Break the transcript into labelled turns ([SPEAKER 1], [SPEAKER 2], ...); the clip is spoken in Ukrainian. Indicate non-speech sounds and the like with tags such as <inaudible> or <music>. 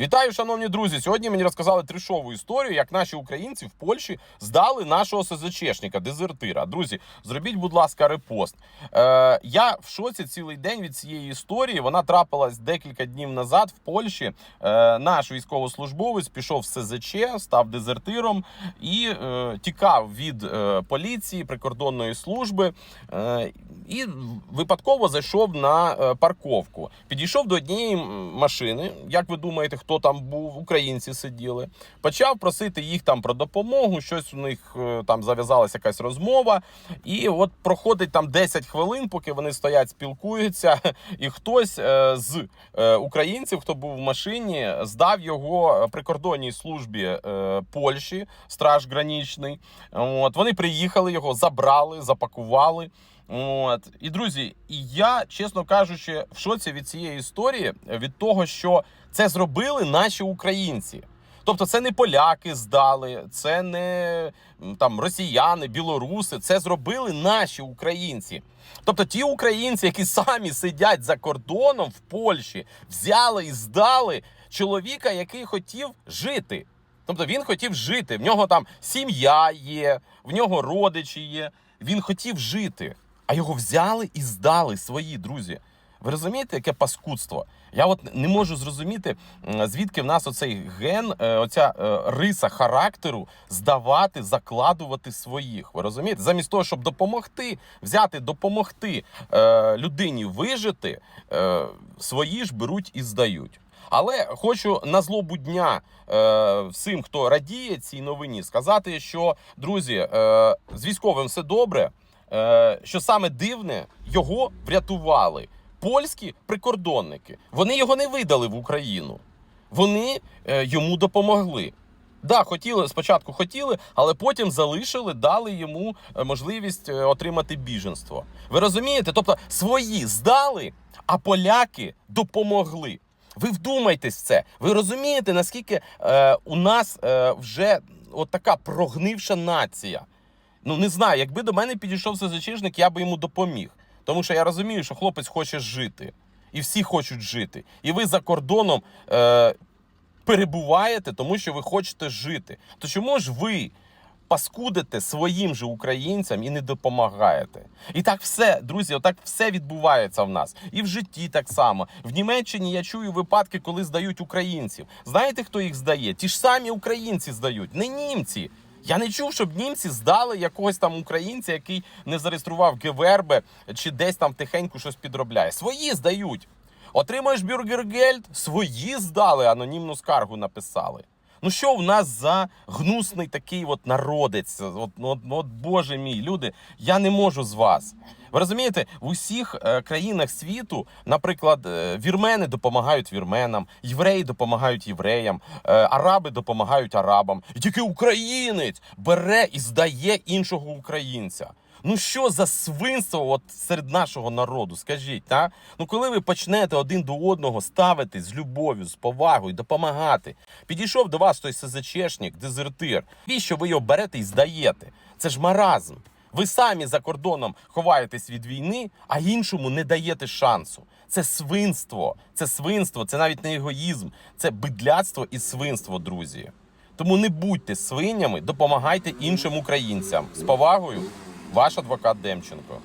[SPEAKER 1] Вітаю, шановні друзі! Сьогодні мені розказали трешову історію, як наші українці в Польщі здали нашого СЗЧшника, дезертира. Друзі, зробіть, будь ласка, репост. Е, я в шоці цілий день від цієї історії. Вона трапилась декілька днів назад в Польщі. Е, наш військовослужбовець пішов в СЗЧ, став дезертиром і е, тікав від е, поліції, прикордонної служби. Е, і випадково зайшов на е, парковку. Підійшов до однієї машини. Як ви думаєте, хто там був? Українці сиділи. Почав просити їх там про допомогу. Щось у них е, там зав'язалася якась розмова. І от проходить там 10 хвилин, поки вони стоять, спілкуються. <laughs> І хтось е, з е, українців, хто був в машині, здав його прикордонній службі Польщі, страж гранічний. От вони приїхали його, забрали, запакували. От і друзі, і я, чесно кажучи, в шоці від цієї історії, від того, що це зробили наші українці. Тобто, це не поляки здали, це не там росіяни, білоруси. Це зробили наші українці. Тобто, ті українці, які самі сидять за кордоном в Польщі, взяли і здали чоловіка, який хотів жити. Тобто він хотів жити. В нього там сім'я є, в нього родичі є. Він хотів жити, а його взяли і здали свої друзі. Ви розумієте, яке паскудство? Я от не можу зрозуміти, звідки в нас оцей ген, е, оця е, риса характеру здавати, закладувати своїх. Ви розумієте? Замість того, щоб допомогти, взяти, допомогти е, людині вижити, свої ж беруть і здають. Але хочу на злобу дня е, всім, хто радіє цій новині, сказати, що друзі, е, з військовим все добре. Е, що саме дивне, його врятували польські прикордонники. Вони його не видали в Україну. Вони е, йому допомогли. Да, хотіли спочатку хотіли, але потім залишили, дали йому е, можливість отримати біженство. Ви розумієте? Тобто свої здали, а поляки допомогли. Ви вдумайтесь в це. Ви розумієте, наскільки е, у нас е, вже от така прогнивша нація. Ну не знаю, якби до мене підійшов СЗЧшник, я би йому допоміг. Тому що я розумію, що хлопець хоче жити, і всі хочуть жити. І ви за кордоном е, перебуваєте, тому що ви хочете жити. То чому ж ви паскудите своїм же українцям і не допомагаєте? І так все, друзі, отак все відбувається в нас. І в житті так само. В Німеччині я чую випадки, коли здають українців. Знаєте, хто їх здає? Ті ж самі українці здають, не німці. Я не чув, щоб німці здали якогось там українця, який не зареєстрував Гевербе чи десь там тихенько щось підробляє. Свої здають. Отримаєш бюргергельд, свої здали, анонімну скаргу написали. Ну що в нас за гнусний такий от народець? От, от, от Боже мій, люди, я не можу з вас. Ви розумієте, в усіх е, країнах світу, наприклад, е, вірмени допомагають вірменам, євреї допомагають євреям, е, араби допомагають арабам. І тільки українець бере і здає іншого українця. Ну що за свинство от серед нашого народу? Скажіть, а? Ну коли ви почнете один до одного ставити з любов'ю, з повагою, допомагати, підійшов до вас той СЗЧшник, дезертир. Навіщо ви його берете і здаєте? Це ж маразм. Ви самі за кордоном ховаєтесь від війни, а іншому не даєте шансу. Це свинство, це свинство, це навіть не егоїзм, це бидляцтво і свинство, друзі. Тому не будьте свинями, допомагайте іншим українцям. З повагою, ваш адвокат Демченко.